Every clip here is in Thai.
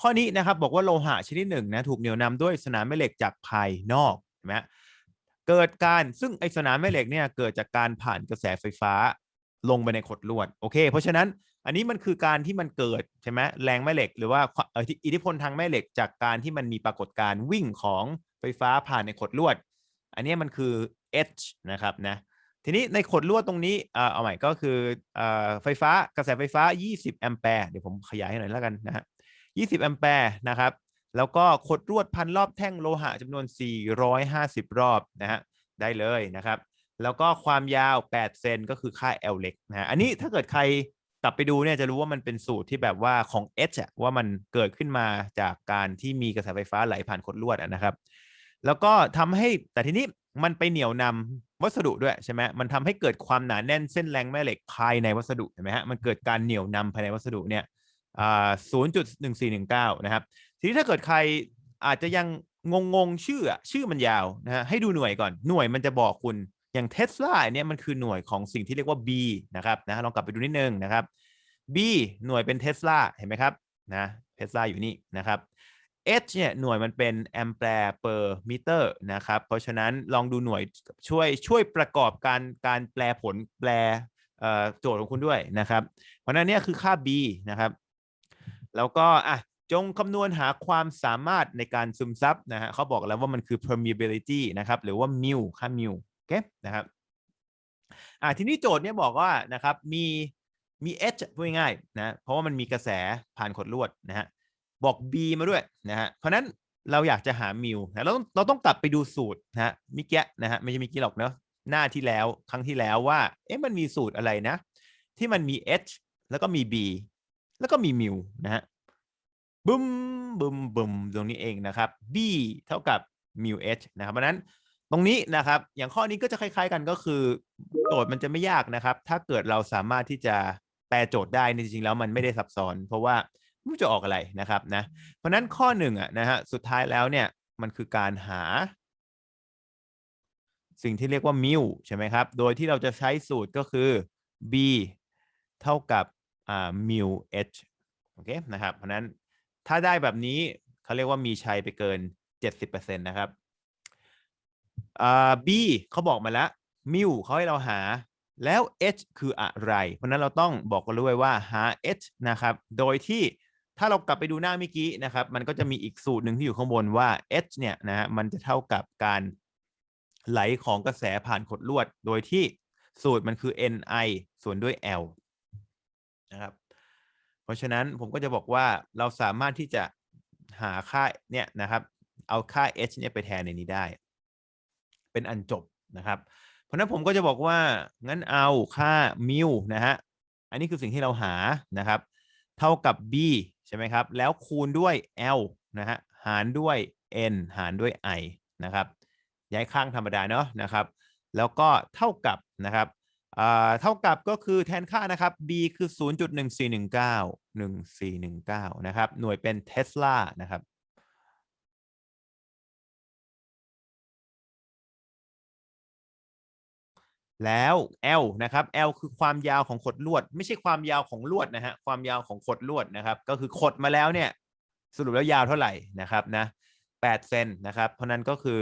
ข้อนี้นะครับบอกว่าโลหะชนิดหนึ่งนะถูกเหนี่ยวนำด้วยสนามแม่เหล็กจากภายนอกเห็นไหมฮะเกิดการซึ่งไอสนามแม่เหล็กเนี่ยเกิดจากการผ่านกระแสไฟฟ้าลงไปในขดลวดโอเค เพราะฉะนั้นอันนี้มันคือการที่มันเกิดใช่ไหมแรงแม่เหล็ก หรือว่าอิทธิพลทางแม่เหล็กจากการที่มันมีปรากฏการวิ่งของไฟฟ้าผ่านในขดลวด อันนี้มันคือ H นะครับนะทีนี้ในขดลวดตรงนี้เอาใหม่ก็คือเอ่อไฟฟ้ากระแสไฟฟ้า 20 แอมแปร์เดี๋ยวผมขยายให้หน่อยแล้วกันนะฮะ 20 แอมแปร์นะครับ แล้วก็ขดลวดพันรอบแท่งโลหะจำนวน 450 รอบนะฮะได้เลยนะครับ แล้วก็ความยาว 8 เซนก็คือค่า L เล็กนะฮะอันนี้ถ้าเกิดใครกลับไปดูเนี่ยจะรู้ว่ามันเป็นสูตรที่แบบว่าของ H อะว่ามันเกิดขึ้นมาจากการที่มีกระแสไฟฟ้าไหลผ่านขดลวดะนะครับ แล้วก็ทำให้แต่ทีนี้มันไปเหนี่ยวนำวัสดุด้วยใช่ไหมมันทำให้เกิดความหนาแน่นเส้นแรงแม่เหล็กภายในวัสดุเห็นไหมฮะมันเกิดการเหนี่ยวนำภายในวัสดุเนี่ย 0.1419 นะครับ ทีนี้ถ้าเกิดใครอาจจะยังงงงๆชื่อชื่อมันยาวนะฮะให้ดูหน่วยก่อนหน่วยมันจะบอกคุณอย่างเทสลาเนี่ยมันคือหน่วยของสิ่งที่เรียกว่า B นะครับนะลองกลับไปดูนิดนึงนะครับ B หน่วยเป็นเทสลาเห็นไหมครับนะเทสลาอยู่นี่นะครับ H เนี่ยหน่วยมันเป็นแอมแปร์ per meter นะครับ เพราะฉะนั้นลองดูหน่วยช่วยช่วยประกอบการการแปลผลแปลโจทย์ของคุณด้วยนะครับ เพราะฉะนั้นเนี่ยคือค่า B นะครับ แล้วก็อะจงคำนวณหาความสามารถในการซึมซับนะฮะเขาบอกแล้วว่ามันคือ permeability นะครับ หรือว่า mu ค่า mu โอเคนะครับอะทีนี้โจทย์เนี่ยบอกว่านะครับมีมี H พูดง่ายๆนะเพราะว่ามันมีกระแสผ่านขดลวดนะฮะบอก B มาด้วยนะฮะเพราะนั้นเราอยากจะหามิวนะเราต้องเราต้องกลับไปดูสูตรนะฮะมิกแกะนะฮะไม่ใช่มิกกี้หรอกเนาะหน้าที่แล้วครั้งที่แล้วว่าเอ๊ะมันมีสูตรอะไรนะ ที่มันมี H แล้วก็มี B แล้วก็มีมิวนะฮะบึมบึมบึมตรงนี้เองนะครับ B เท่ากับมิว H นะครับเพราะนั้นตรงนี้นะครับ อย่างข้อนี้ก็จะคล้าย ๆ กันก็คือ โจทย์มันจะไม่ยากนะครับ ถ้าเกิดเราสามารถที่จะแปลโจทย์ได้จริงๆแล้วมันไม่ได้ซับซ้อน เพราะว่าไม่รู้จะออกอะไรนะครับนะเพราะฉะนั้นข้อหนึ่งอะนะฮะสุดท้ายแล้วเนี่ยมันคือการหา สิ่งที่เรียกว่ามิวใช่ไหมครับ โดยที่เราจะใช้สูตรก็คือ b เท่ากับ อ่ามิว h โอเคนะครับ เพราะนั้นถ้าได้แบบนี้เขาเรียกว่ามีชัยไปเกิน 70%นะครับอ่า b เขาบอกมาแล้วมิวเขาให้เราหาแล้ว h คืออะไร เพราะฉะนั้นเราต้องบอกกันด้วยว่าหา h นะครับ โดยที่ถ้าเรากลับไปดูหน้าเมื่อกี้นะครับ มันก็จะมีอีกสูตรหนึ่งที่อยู่ข้างบนว่า h เนี่ยนะฮะมันจะเท่ากับการไหลของกระแสผ่านขดลวด โดยที่สูตรมันคือ ni ส่วนด้วย l นะครับ เพราะฉะนั้นผมก็จะบอกว่าเราสามารถที่จะหาค่าเนี่ยนะครับ เอาค่า h เนี่ยไปแทนในนี้ได้ เป็นอันจบนะครับ เพราะฉะนั้นผมก็จะบอกว่างั้นเอาค่ามิวนะฮะอันนี้คือสิ่งที่เราหานะครับ เท่ากับ b ใช่ไหมครับ แล้วคูณด้วย l นะฮะหารด้วย n หารด้วย i นะครับ ย้ายข้างธรรมดาเนาะนะครับ แล้วก็เท่ากับนะครับ เท่ากับก็คือแทนค่านะครับ b คือ 0.1419 1419 นะครับ หน่วยเป็นเทสลานะครับแล้ว L นะครับ L คือความยาวของขดลวด ไม่ใช่ความยาวของลวดนะฮะความยาวของขดลวดนะครับ ก็คือขดมาแล้วเนี่ย สรุปแล้วยาวเท่าไหร่นะครับนะ8เซนนะครับ เพราะนั้นก็คือ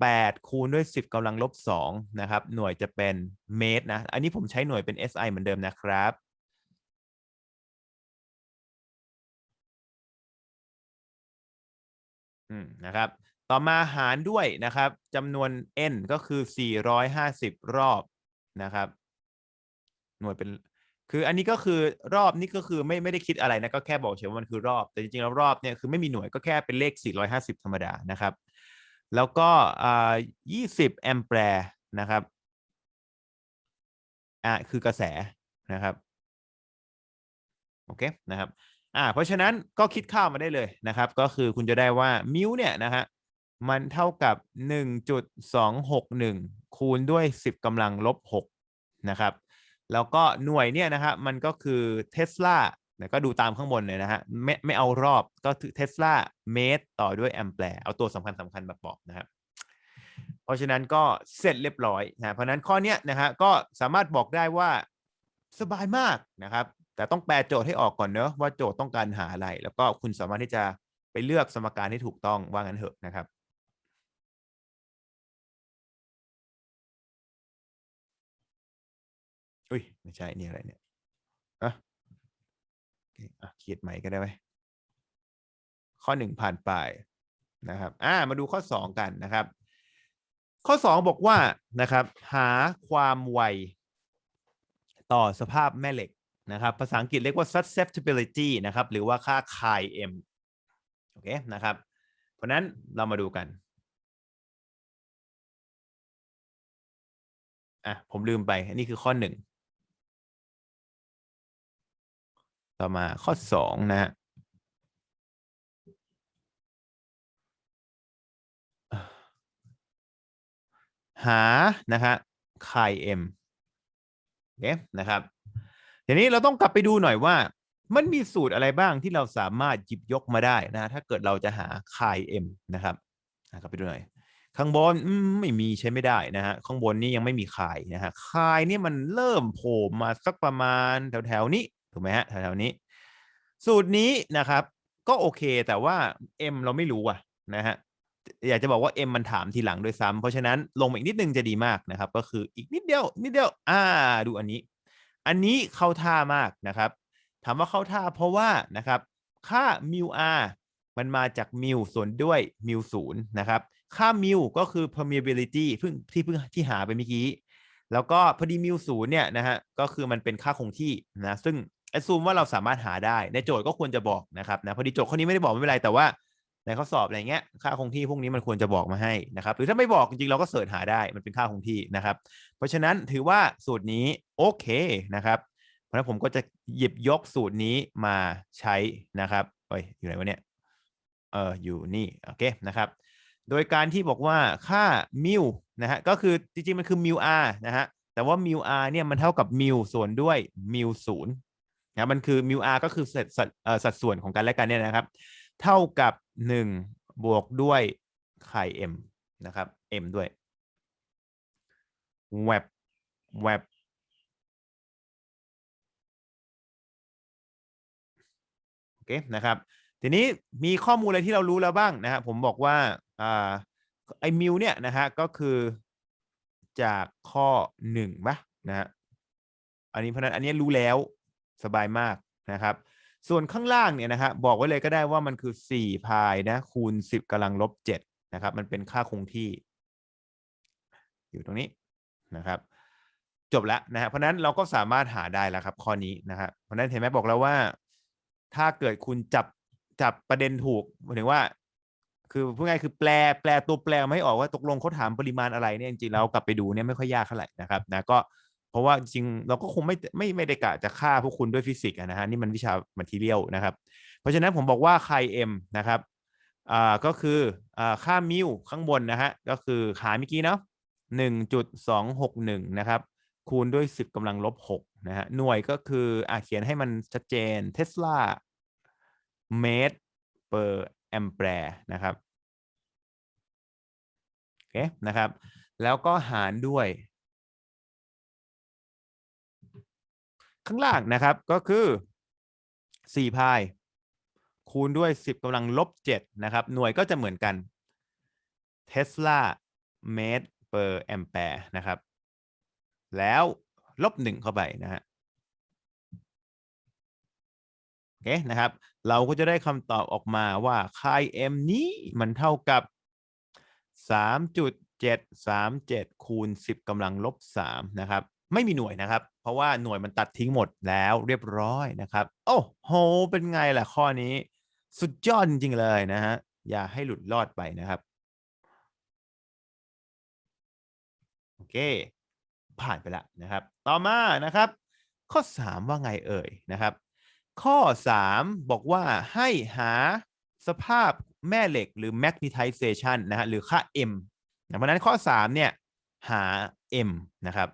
8 คูณด้วย 10กำลังลบ2นะครับ หน่วยจะเป็นเมตรนะ อันนี้ผมใช้หน่วยเป็น SI เหมือนเดิมนะครับ อืมนะครับ ต่อมาหารด้วยนะครับจำนวน n ก็คือ 450 รอบนะครับ หน่วยเป็นคืออันนี้ก็คือรอบนี่ก็คือไม่ไม่ได้คิดอะไรนะก็แค่บอกเฉยว่ามันคือรอบแต่จริงๆแล้วรอบเนี่ยคือไม่มีหน่วยก็แค่เป็นเลข 450 ธรรมดานะครับ แล้วก็อ่า20แอมแปร์นะครับอ่าคือกระแสนะครับโอเคนะครับอ่าเพราะฉะนั้นก็คิดค่ามาได้เลยนะครับ ก็คือคุณจะได้ว่ามิวเนี่ยนะฮะมันเท่ากับ 1.261 คูณด้วย 10กำลังลบ6นะครับ แล้วก็หน่วยเนี่ยนะฮะมันก็คือเทสลา เนี่ก็ดูตามข้างบนเลยนะฮะ ไม่ไม่เอารอบก็เทสลาเมตรต่อด้วยแอมแปร์เอาตัวสำคัญสำคัญมาบอกนะครับเพราะฉะนั้นก็เสร็จเรียบร้อยนะเพราะนั้นข้อเนี้ยนะฮะก็สามารถบอกได้ว่าสบายมากนะครับ แต่ต้องแปลโจทย์ให้ออกก่อนเนอะว่าโจทย์ต้องการหาอะไร แล้วก็คุณสามารถที่จะไปเลือกสมการที่ถูกต้องว่างั้นเถอะนะครับอุ้ยไม่ใช่นี่อะไรเนี่ยอะ ขียนใหม่ก็ได้ไหมข้อหนึ่งผ่านไปนะครับอ่ามาดูข้อสองกันนะครับ ข้อสองบอกว่านะครับ หาความไวต่อสภาพแม่เหล็กนะครับ ภาษาอังกฤษเรียกว่า susceptibility นะครับ หรือว่าค่า chi m โอเคนะครับ เพราะนั้นเรามาดูกันอะผมลืมไป อันนี้คือข้อหนึ่ง ต่อมาข้อสองนะฮะหานะฮะ chi m โอเคนะครับทีนี้เราต้องกลับไปดูหน่อยว่ามันมีสูตรอะไรบ้างที่เราสามารถหยิบยกมาได้นะถ้าเกิดเราจะหา chi m นะครับกลับไปดูหน่อย ข้างบนไม่มีใช้ไม่ได้นะฮะข้างบนนี้ยังไม่มีคายนะฮะคายนี่มันเริ่มโผล่มาสักประมาณแถวๆนี้ ถูกไหมฮะแถวๆนี้ สูตรนี้นะครับ ก็โอเคแต่ว่า m เราไม่รู้อะนะฮะอยากจะบอกว่า M มันถามทีหลังโดวยซ้ำเพราะฉะนั้นลงมาอีกนิดนึงจะดีมากนะครับ ก็คืออีกนิดเดียว นิดเดียว อ่า ดูอันนี้ อันนี้เข้าท่ามากนะครับถามว่าเข้าท่าเพราะว่านะครับ ค่า mu r มันมาจาก mu ส่วนด้วย mu ศูนย์นะครับ ค่า mu ก็คือ permeability เพิ่งที่เพิ่งที่หาไปเมื่อกี้ แล้วก็พอดี mu ศูนย์เนี่ยนะฮะก็คือมันเป็นค่าคงที่นะซึ่ง assume ว่าเราสามารถหาได้ในโจทย์ก็ควรจะบอกนะครับนะพอดีโจทย์ข้อนี้ไม่ได้บอกไม่เป็นไรแต่ว่าในข้อสอบอะไรเงี้ยค่าคงที่พวกนี้มันควรจะบอกมาให้นะครับหรือถ้าไม่บอกจริงๆเราก็เสิร์ชหาได้มันเป็นค่าคงที่นะครับ เพราะฉะนั้นถือว่าสูตรนี้โอเคนะครับ เพราะฉะนั้นผมก็จะหยิบยกสูตรนี้มาใช้นะครับเอ้ยอยู่ไหนวะเนี่ยเอออยู่นี่โอเคนะครับ โดยการที่บอกว่าค่ามิวนะฮะก็คือจริงๆมันคือมิว r นะฮะแต่ว่ามิว r เนี่ยมันเท่ากับมิวส่วนด้วยมิวศูนย์ นะมันคือมิว r ก็คือสัดสัดเอ่อสัดส่วนของกันและกันเนี่ยนะครับ เท่ากับหนึ่งบวกด้วยไข่ m นะครับ m ด้วยแวบแวบโอเคนะครับ ทีนี้มีข้อมูลอะไรที่เรารู้แล้วบ้างนะครับผมบอกว่าอ่าไอ้มิวเนี่ยนะฮะก็คือจากข้อหนึ่งปะนะฮะอันนี้เพราะฉะนั้นอันนี้รู้แล้ว สบายมากนะครับ ส่วนข้างล่างเนี่ยนะฮะบบอกไว้เลยก็ได้ว่ามันคือสี่พายนะคูณสิบกำลังลบเจ็ดนะครับ มันเป็นค่าคงที่ อยู่ตรงนี้นะครับ จบแล้วนะฮะเพราะนั้นเราก็สามารถหาได้แล้วครับ ข้อนี้นะฮะเพราะนั้นเห็นไหมบอกแล้วว่า ถ้าเกิดคุณจับจับประเด็นถูกหมายถึงว่า คือพูดง่ายคือแปลแปลตัวแปลไม่ออกว่าตกลงเขาถามปริมาณอะไรเนี่ยจริงๆแล้วกลับไปดูเนี่ยไม่ค่อยยากเท่าไหร่นะครับนะก็ เพราะว่าจริงเราก็คงไม่ไม่ไม่ได้กะจะฆ่าพวกคุณด้วยฟิสิกส์นะฮะนี่มันวิชามัทีเรียลนะครับ เพราะฉะนั้นผมบอกว่าใคร m นะครับอ่าก็คืออ่าค่ามิวข้างบนนะฮะก็คือหาเมื่อกี้เนาะหนึ่งจุดสองหกหนึ่งนะครับคูณด้วยสิบกำลังลบหกนะฮะหน่วยก็คืออ่าเขียนให้มันชัดเจนเทสลาเมตร per ampere นะครับโอเคนะครับ แล้วก็หารด้วย ข้างล่างนะครับก็คือสี่พายคูณด้วยสิบกำลังลบเจ็ดนะครับ หน่วยก็จะเหมือนกันเทสลาเมตร per ampere นะครับ แล้วลบหนึ่งเข้าไปนะฮะโอเคนะครับ เราก็จะได้คำตอบออกมาว่าค่าย m นี้มันเท่ากับ 3.737 คูณ 10กำลังลบ3นะครับ ไม่มีหน่วยนะครับ เพราะว่าหน่วยมันตัดทิ้งหมดแล้วเรียบร้อยนะครับ โอ้โห เป็นไงล่ะข้อนี้ สุดยอดจริงๆเลยนะฮะ อย่าให้หลุดรอดไปนะครับ โอเค ผ่านไปแล้วนะครับ ต่อมานะครับ ข้อ 3 ว่าไงเอ่ยนะครับ ข้อ 3 บอกว่าให้หาสภาพแม่เหล็กหรือ magnetization นะฮะหรือค่า m เพราะนั้นข้อ 3 เนี่ย หา m นะครับ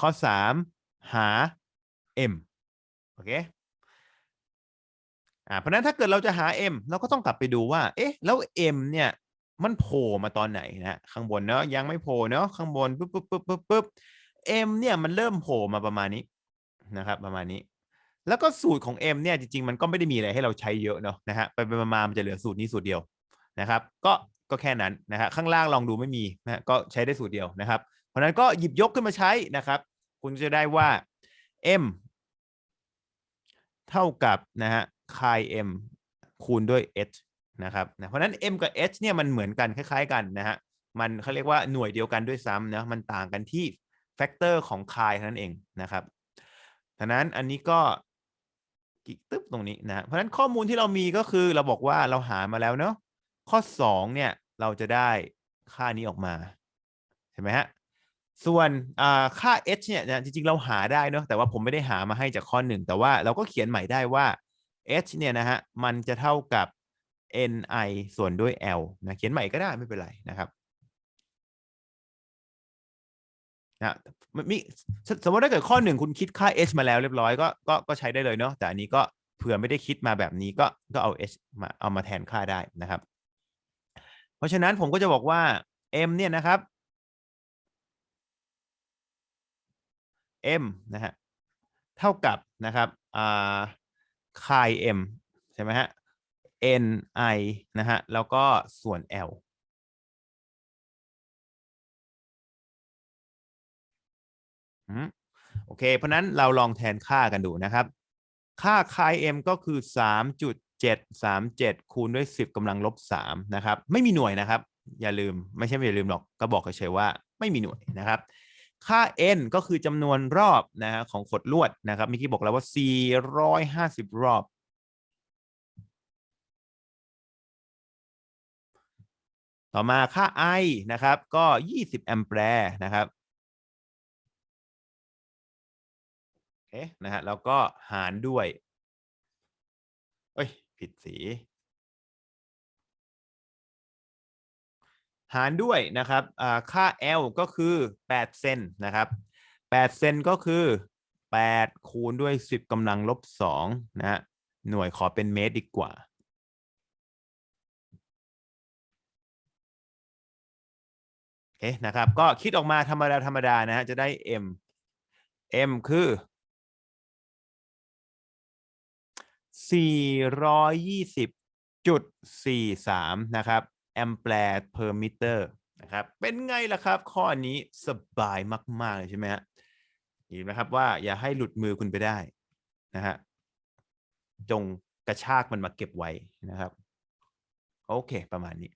ข้อ 3 หา m โอเคอ่าเพราะฉะนั้นถ้าเกิดเราจะหา m เราก็ต้องกลับไปดูว่า เอ๊ะ แล้ว m เนี่ยมันโผล่มาตอนไหนนะข้างบนเนาะยังไม่โผล่เนาะข้างบนปุ๊บปุ๊บปุ๊บปุ๊บปุ๊บ m เนี่ยมันเริ่มโผล่มาประมาณนี้นะครับประมาณนี้ แล้วก็สูตรของ m เนี่ยจริงๆ มันก็ไม่ได้มีอะไรให้เราใช้เยอะเนาะนะฮะไปไปมามันจะเหลือสูตรนี้สูตรเดียวนะครับ ก็ก็แค่นั้นนะฮะข้างล่างลองดูไม่มีนะก็ใช้ได้สูตรเดียวนะครับ ราะนั้นก็หยิบยกขึ้นมาใช้นะครับ คุณจะได้ว่า m เท่ากับนะฮะ chi m คูณด้วย h นะครับนะเพราะนั้น m กับ h เนี่ยมันเหมือนกันคล้าย ๆ กันนะฮะมันเขาเรียกว่าหน่วยเดียวกันด้วยซ้ำนะมันต่างกันที่แฟกเตอร์ของ chi เท่านั้นเองนะครับดังนั้นอันนี้ก็กิ๊กตึ๊บตรงนี้นะเพราะฉะนั้นข้อมูลที่เรามีก็คือเราบอกว่าเราหามาแล้วเนาะข้อ 2 เนี่ยเราจะได้ค่านี้ออกมาใช่ไหมฮะ ส่วนค่า h เนี่ยนะจริงๆ เราหาได้เนาะแต่ว่าผมไม่ได้หามาให้จากข้อหนึ่งแต่ว่าเราก็เขียนใหม่ได้ว่า h เนี่ยนะฮะมันจะเท่ากับ ni ส่วนด้วย l นะเขียนใหม่ก็ได้ไม่เป็นไรนะครับนะมีสมมติถ้าเกิดข้อหนึ่งคุณคิดค่า h มาแล้วเรียบร้อยก็ก็ก็ใช้ได้เลยเนาะแต่อันนี้ก็เผื่อไม่ได้คิดมาแบบนี้ก็ก็เอา h มาเอามาแทนค่าได้นะครับ เพราะฉะนั้นผมก็จะบอกว่า m เนี่ยนะครับ m นะฮะเท่ากับนะครับอ่า chi m ใช่ไหมฮะ n i นะฮะแล้วก็ส่วน l โอเค เพราะนั้นเราลองแทนค่ากันดูนะครับ ค่า chi m ก็คือ 3.737 คูณด้วย 10กำลังลบ3นะครับ ไม่มีหน่วยนะครับ อย่าลืมไม่ใช่ไม่อย่าลืมหรอก ก็บอกเฉยๆว่าไม่มีหน่วยนะครับ ค่า n ก็คือจำนวนรอบนะฮะของขดลวดนะครับเมื่อกี้บอกแล้วว่า 450 รอบ ต่อมาค่า i นะครับ ก็ 20 แอมแปร์นะครับเอ๊ะนะฮะแล้วก็หารด้วย เอ้ย ผิดสี หารด้วยนะครับค่า L ก็คือ 8 เซนนะครับ8เซนก็คือ 8 คูณด้วย 10กำลังลบ2นะฮะหน่วยขอเป็นเมตรดีกว่าเอ๊ะนะครับ ก็คิดออกมาธรรมดาธรรมดานะฮะจะได้ M M คือ 420.43 นะครับ แอมแปร์เพอร์มิเตอร์นะครับเป็นไงล่ะครับ ข้อนี้สบายมาก ๆ เลยใช่ไหมฮะเห็นไหมครับว่าอย่าให้หลุดมือคุณไปได้นะฮะจงกระชากมันมาเก็บไว้นะครับ โอเค ประมาณนี้